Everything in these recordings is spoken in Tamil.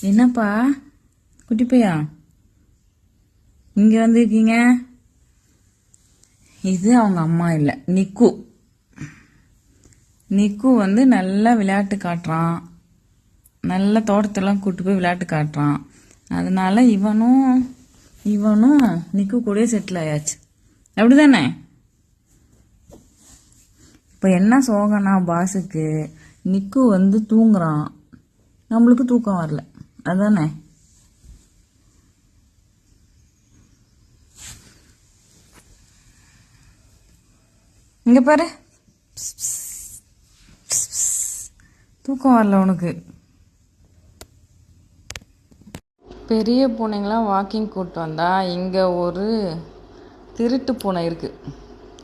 என்னப்பா? குட்டிப்பையா இங்கே வந்திருக்கீங்க? இது அவங்க அம்மா இல்லை நிக்கு. நிக்கு வந்து நல்லா விளையாட்டு காட்டுறான். நல்ல தோட்டத்தெல்லாம் கூட்டு போய் விளையாட்டு காட்டுறான். அதனால இவனும் இவனும் நிக்கு கூடயே செட்டில் ஆயாச்சு. அப்படிதானே? இப்போ என்ன சோகனா பாஸுக்கு நிக்கு வந்து தூங்குறான். நம்மளுக்கு தூக்கம் வரல. அதானே? இங்க பாரு. தூக்கம் வரல உனக்கு. பெரிய பூனைங்களாம் வாக்கிங் கூட்டு வந்தா இங்கே ஒரு திருட்டு பூனை இருக்குது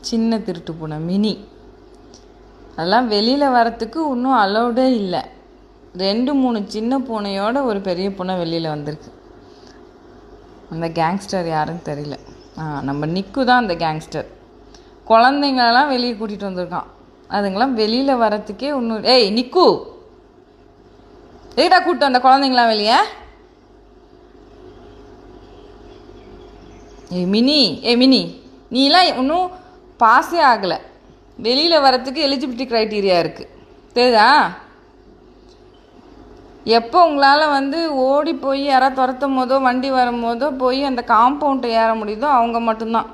சின்ன திருட்டு பூனை மினி அதெல்லாம் வெளியில் வரத்துக்கு இன்னும் அலௌடே இல்லை. ரெண்டு மூணு சின்ன பூனையோட ஒரு பெரிய பூனை வெளியில் வந்திருக்கு. அந்த கேங்ஸ்டர் யாருன்னு தெரியல. ஆ நம்ம நிக்கு தான் அந்த கேங்ஸ்டர் குழந்தைங்களெல்லாம் வெளியே கூட்டிகிட்டு வந்திருக்கான். அதுங்களாம் வெளியில் வரத்துக்கே இன்னும் ஏய் நிக்கு! எதுடா கூப்பிட்டு வந்த குழந்தைங்களாம் வெளியே? ஏய் மினி ஏய் மினி நீலாம் இன்னும் பாஸே ஆகலை. வெளியில் வரத்துக்கு எலிஜிபிலிட்டி க்ரைட்டீரியா இருக்குது தெரியுதா? எப்போ உங்களால் வந்து ஓடி போய் யாராவது துரத்தும் போதோ வண்டி வரும்போதோ போய் அந்த காம்பவுண்டை ஏற முடியுதோ அவங்க மட்டும்தான்.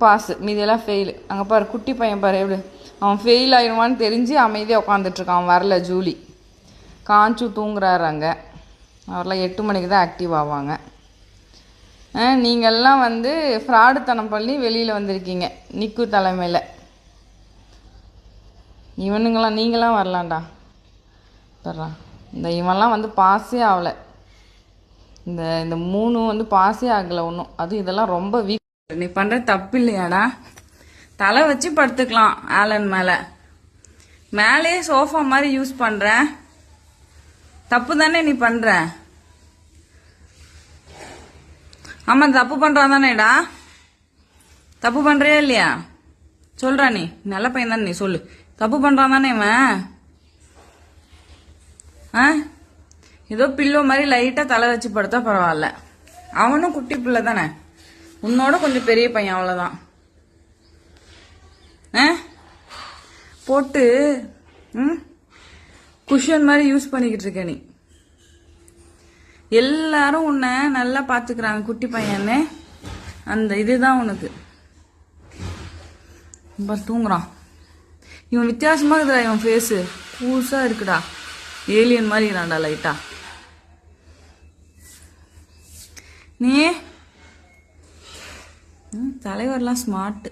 பாஸு மீதியெல்லாம் ஃபெயிலு அங்கே பாரு குட்டி பையன் பாரு எப்படி? அவன் ஃபெயில் ஆயிடுவான்னு தெரிஞ்சு அமைதியாக உட்காந்துட்ருக்கான் அவன் வரல ஜூலி. காஞ்சு தூங்குறாரு அங்கே. அவரெல்லாம் எட்டு மணிக்கு தான் ஆக்டிவ் ஆவாங்க. ஆ, நீங்கள்லாம் வந்து ஃப்ராடுத்தனம் பண்ணி வெளியில் வந்திருக்கீங்க நிக்கு தலைமையில். இவனுங்களாம் நீங்களாம் வரலாம்டா. தர்றான் இந்த இவன்லாம் வந்து பாஸே ஆகலை இந்த இந்த மூணு வந்து பாஸே ஆகலை ஒன்றும் அது இதெல்லாம் ரொம்ப வீக் நீ பண்ணுற தப்பு இல்லையாடா? தலை வச்சு படுத்துக்கலாம் ஆலன் மேலே. மேலேயே சோஃபா மாதிரி யூஸ் பண்ணுற தப்பு தானே நீ பண்ணுற ஆமாம் தப்பு பண்ணுறான் தானேடா தப்பு பண்ணுறியா இல்லையா? சொல்கிறா நீ. நல்ல பையன் தானே நீ சொல்லு. தப்பு பண்ணுறான் தானே இவன்? ஆ? ஏதோ பில்லோ மாதிரி லைட்டா தலை வச்சு படுத்தா பரவாயில்ல. அவனும் குட்டி பிள்ளை தானே. உன்னோட கொஞ்சம் பெரிய பையன் அவ்வளவுதான். ஆ? போட்டு ம்? குஷன் மாதிரி யூஸ் பண்ணிக்கிட்டு இருக்க நீ. எல்லாரும் உன்னை நல்லா பார்த்துக்கிறாங்க குட்டி பையன்னு. அந்த இதுதான் உனக்கு. ரொம்ப தூங்குறான். இவன் வித்தியாசமா இருக்குடா இவன் ஃபேஸு புதுசாக இருக்குடா. ஏலியன் மாதிரி இருக்கிறான்டா லைட்டா நீ? தலைவர்லாம் ஸ்மார்ட்டு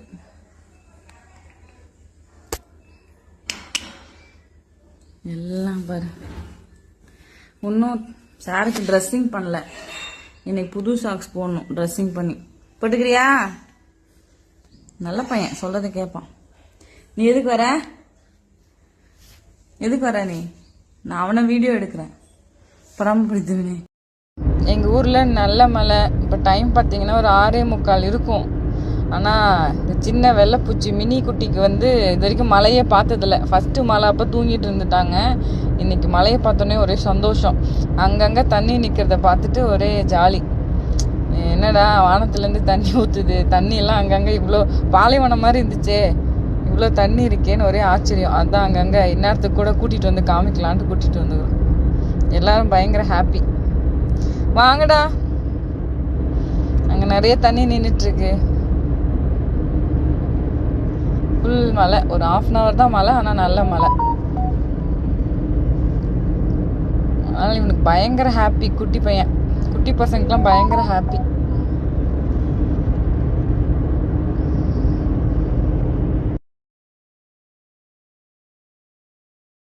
எல்லாம் பாரு. இன்னும் சாருக்கு ட்ரெஸ்ஸிங் பண்ணல. இன்னைக்கு புது சாக்ஸ் போடணும் ட்ரெஸ்ஸிங் பண்ணி. போட்டுக்கிறியா? நல்ல பையன் சொல்கிறத கேட்பான் நீ எதுக்கு வர? எதுக்கு வர நீ? நான் அவனை வீடியோ எடுக்கிறேன். பராமரித்துவனே எங்கள் ஊரில் நல்ல மழை. இப்போ டைம் பார்த்தீங்கன்னா ஒரு ஆறே முக்கால் இருக்கும். ஆனால் இந்த சின்ன வெள்ளைப்பூச்சி மினி குட்டிக்கு வந்து இது வரைக்கும் மழையே பார்த்ததில்ல. ஃபஸ்ட்டு மழை அப்போ தூங்கிட்டு இருந்துட்டாங்க. இன்னைக்கு மழையை பார்த்தோன்னே ஒரே சந்தோஷம். அங்கங்கே தண்ணி நிற்கிறத பார்த்துட்டு ஒரே ஜாலி. என்னடா வானத்துலேருந்து தண்ணி ஊற்றுது தண்ணியெல்லாம் அங்கங்கே இவ்வளோ பாலைவனம் மாதிரி இருந்துச்சே. இவ்வளோ தண்ணி இருக்கேன்னு ஒரே ஆச்சரியம். அதான் அங்கங்கே இந்நேரத்துக்கு கூட கூட்டிகிட்டு வந்து காமிக்கலான்ட்டு கூட்டிகிட்டு வந்துக்கிறோம் எல்லோரும் பயங்கர ஹாப்பி வாங்கடா. அங்கே நிறைய தண்ணி நின்றுட்டுருக்கு ஃபுல் மழை. ஒரு ஆஃப் அன் ஹவர் தான் மழை ஆனால் நல்ல மழை. அதனால் இவனுக்கு பயங்கர ஹாப்பி குட்டி பையன். குட்டி பசங்களுக்குலாம் பயங்கர ஹாப்பி